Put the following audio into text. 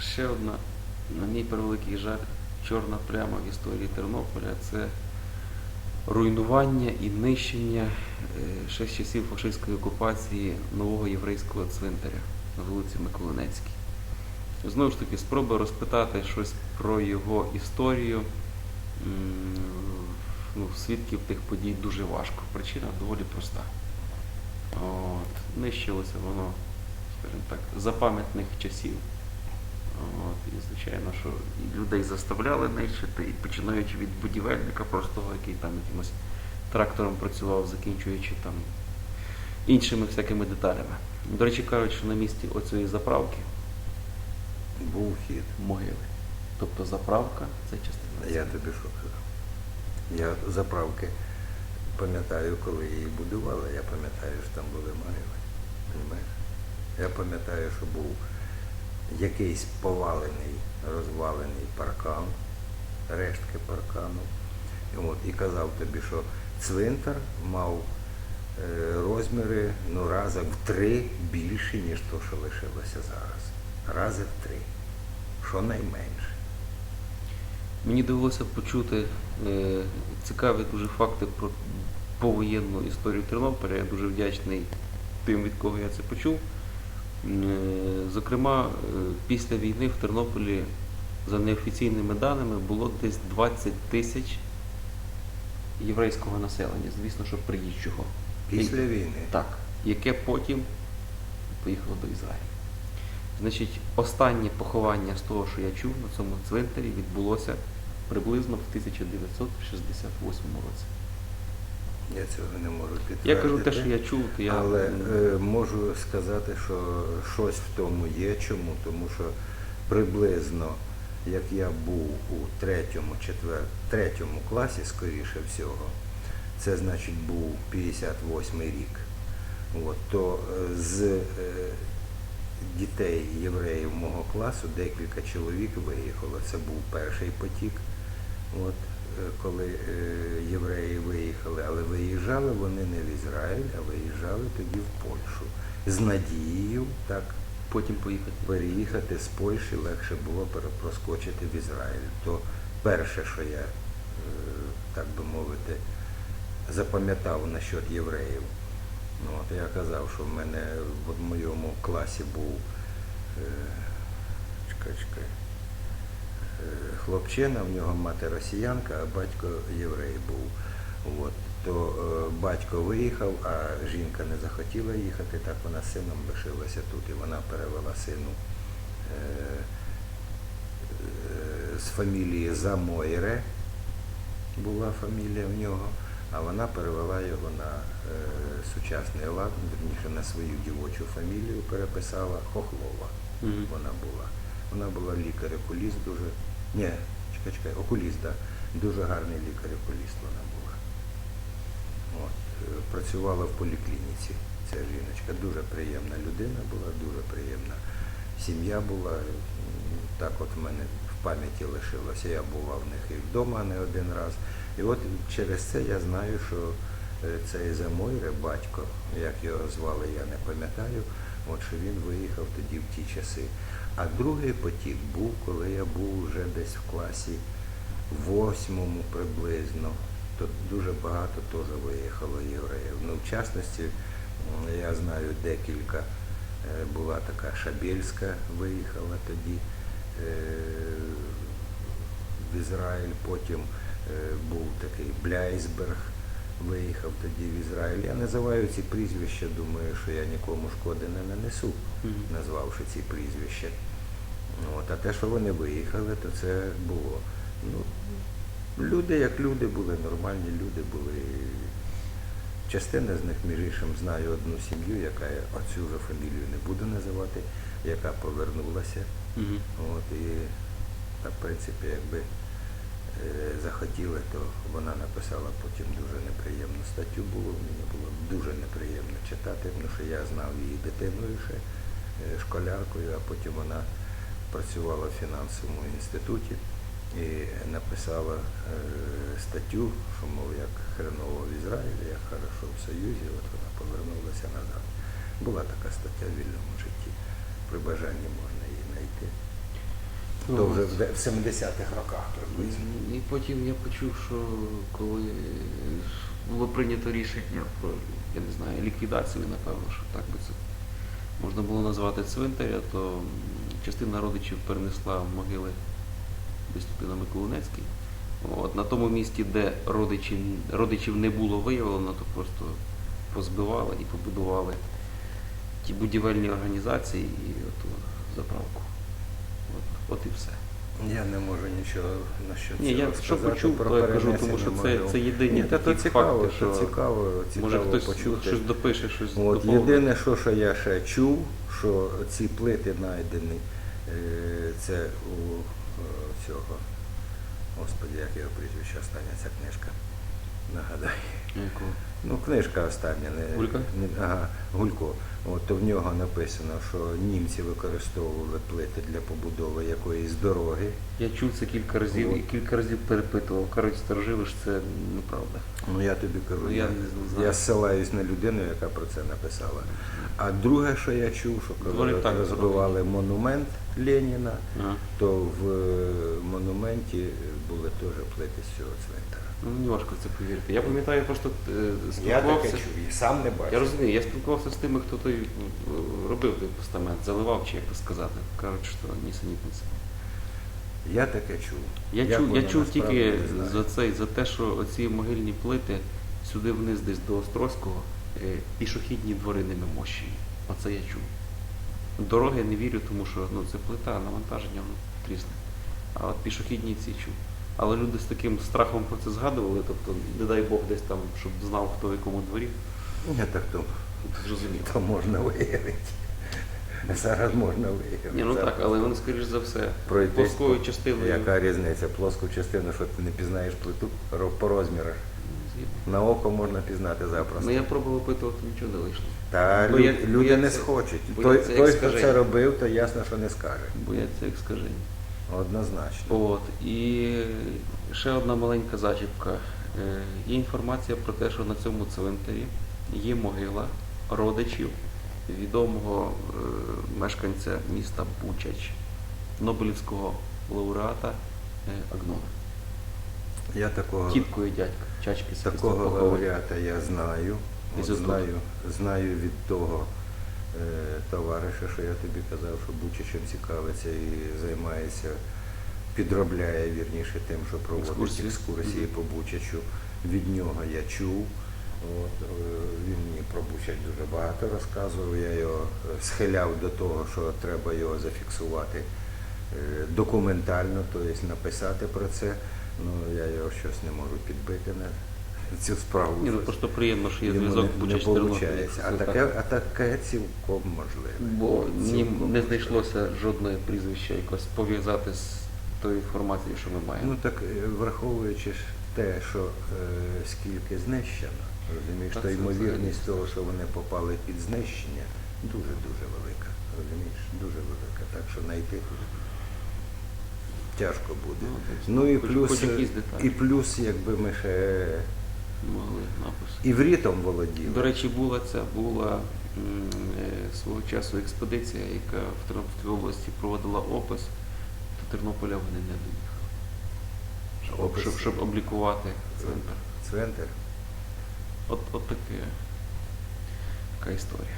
ще одна, на мій превеликий жаль, чорна пляма в історії Тернополя це руйнування і нищення е, ще з часів фашистської окупації нового єврейського цвинтаря на вулиці Миколинецькій. Знову ж таки, спроба розпитати щось про його історію. Ну, свідків тих подій дуже важко. Причина доволі проста. От, нищилося воно, скажімо так, за пам'ятних часів. От, і звичайно, що людей заставляли нищити, і починаючи від будівельника простого, який там якимось трактором працював, закінчуючи там іншими всякими деталями. До речі, кажуть, що на місці оцієї заправки Був хід. могили. Тобто заправка це частина. Я тобі що казав? Я заправки пам'ятаю, коли її будували, я пам'ятаю, що там були могили. Понімаєш? Я пам'ятаю, що був якийсь повалений, розвалений паркан, рештки паркану. От, і казав тобі, що цвинтар мав е, розміри ну, рази в три більші, ніж то, що лишилося зараз. Рази в три. Що найменше. Мені довелося почути е, цікаві дуже факти про повоєнну історію Тернополя. Я дуже вдячний тим, від кого я це почув. Е, зокрема, е, після війни в Тернополі, за неофіційними даними, було десь 20 тисяч єврейського населення, звісно, що приїжджого. Після війни. Так, яке потім поїхало до Ізраїлю. Значить, останнє поховання з того, що я чув на цьому цвинтарі, відбулося приблизно в 1968 році. Я цього не можу підтвердити. Я кажу те, що я чув, то я Але е, можу сказати, що щось в тому є. Чому? Тому що приблизно, як я був у третьому, четвер... третьому класі, скоріше всього, це значить був 58 рік. От, то е, з е, дітей євреїв мого класу декілька чоловік виїхало. Це був перший потік. От, коли е, євреї виїхали, але виїжджали вони не в Ізраїль, а виїжджали тоді в Польщу. З надією так потім поїхати. переїхати з Польщі легше було проскочити в Ізраїль. То перше, що я, е, так би мовити, запам'ятав насчет євреїв. Ну, от я казав, що в мене в моєму класі був е, чекай, чекай, е, хлопчина, в нього мати росіянка, а батько єврей був. От. То е, батько виїхав, а жінка не захотіла їхати, так вона з сином лишилася тут, і вона перевела сину е, е, з фамілії Замойре, була фамілія в нього, а вона перевела його на е, сучасний лад, верніше на свою дівочу фамілію переписала Хохлова. Вона була. Вона була лікар-окуліст дуже. Ні, чекай, чекай, окуліст, да. Дуже гарний лікар-окуліст вона була. От, е, працювала в поліклініці ця жіночка. Дуже приємна людина була, дуже приємна сім'я була. Так от в мене в пам'яті лишилося. Я бував в них і вдома не один раз. І от через це я знаю, що е, цей Замойре, батько, як його звали, я не пам'ятаю, от що він виїхав тоді в ті часи. А другий потік був, коли я був вже десь в класі восьмому приблизно. То дуже багато теж виїхало євреїв. Ну, в частності, я знаю декілька. Е, Була така Шабельська, виїхала тоді е, в Ізраїль, потім е, був такий Бляйсберг, виїхав тоді в Ізраїль. Я називаю ці прізвища, думаю, що я нікому шкоди не нанесу, назвавши ці прізвища. От, а те, що вони виїхали, то це було. Ну, люди як люди були, нормальні люди були. Частина з них, між іншим, знаю одну сім'ю, яка я оцю вже фамілію не буду називати, яка повернулася. Мгм. От, і, в принципі, якби захотіли, то вона написала потім дуже неприємну статтю. Було мені було дуже неприємно читати, тому що я знав її дитиною ще, е, школяркою, а потім вона працювала в фінансовому інституті і написала е, статтю, що мов як хреново в Ізраїлі, як хорошо в Союзі, от вона повернулася назад. Була така стаття в вільному житті. При бажанні можна. То вже в 70-х роках приблизно. І потім я почув, що коли було прийнято рішення про, я не знаю, ліквідацію, напевно, що так би це можна було назвати цвинтаря, то частина родичів перенесла в могили десь на Миколинецький. От, на тому місці, де родичів, родичів не було виявлено, то просто позбивали і побудували ті будівельні організації і оту заправку. От, і все. Я не можу нічого насчет Ні, я що сказати почув, про то я кажу, тому що це, могил. це єдині Ні, та то такі цікаво, факти, що цікаво, цікаво може хтось почути. щось допише, щось От, доповнить. єдине, що, що я ще чув, що ці плити знайдені, е, це у е, цього, господи, як його прізвище остання ця книжка. Нагадай. Якого? Ну, книжка остання, не, Гулька? не ага, Гулько. От, то в нього написано, що німці використовували плити для побудови якоїсь дороги. Я чув це кілька разів і кілька разів перепитував. Кажуть, старожили ж це неправда. Ну я тобі кажу, Ну, я я, не знаю. я ссилаюсь на людину, яка про це написала. А друге, що я чув, що коли Говори так, розбивали монумент Леніна, Ага. то в е, монументі були теж плити з цього цвинтара. Ну, мені важко в це повірити. Я пам'ятаю, просто е, Я таке спілкувався. чув, і сам не бачив. Я розумію, я спілкувався з тими, хто той е, робив той постамент, заливав, чи як то сказати. Кажуть, що нісенітниця. Я таке чув. Я Як чув, я воно чув насправді, тільки не знаю. за цей, за те, що оці могильні плити сюди вниз десь до Острозького, е, пішохідні двори ними мощені. Оце я чув. Дороги не вірю, тому що ну, це плита, навантаження воно трісне. А от пішохідні ці чув. Але люди з таким страхом про це згадували, тобто, не дай Бог, десь там, щоб знав, хто в якому дворі, Ні, так то, зрозуміло. то можна виявити. Зараз можна виявити. Ні, ну Зараз так, але вони, скоріш за все, пройтись плоскою частиною. Яка різниця? Плоску частину, що ти не пізнаєш плиту по розмірах. На око можна пізнати запросто. Ну я пробував опитувати, нічого не вийшло. Та Бо люди я не схочуть. Той, той хто це робив, то ясно, що не скаже. Бояться як скажені. Однозначно. От. І ще одна маленька зачіпка. Е, Є інформація про те, що на цьому цвинтарі є могила родичів відомого е, мешканця міста Бучач, Нобелівського лауреата е, Агнона. Я такого, Тіткою дядька, чачки такого лауреата я знаю. От знаю, знаю від того товариша, що я тобі казав, що Бучачем цікавиться і займається, підробляє вірніше тим, що проводить Екскурсії. екскурсії, по Бучачу. Від нього я чув. От, е, він мені про Бучач дуже багато розказував. Я його е, схиляв до того, що треба його зафіксувати е, документально, тобто написати про це. Ну, я його щось не можу підбити цю справу. Ні, ну просто приємно, що є Йому зв'язок не, не Бучач Тернопіль. А таке, а таке цілком можливе. Бо Цілком ним не знайшлося жодного прізвища якось пов'язати з тою інформацією, що ми маємо. Ну так е, враховуючи ж те, що е, скільки знищено, розумієш, Та то це ймовірність взагалі. того, що вони попали під знищення, дуже-дуже велика. Розумієш, дуже велика. Так що знайти тут тяжко буде. Ну, Ну і хоч- плюс, хоч якісь е, деталі. і плюс, якби ми ще Могли напис. іврітом володіли. До речі, була ця була е, свого часу експедиція, яка в Тернопільській області проводила опис, до Тернополя вони не доїхали. Щоб, Опис. щоб, щоб облікувати центр. Цвинтар. От, от таке, така історія.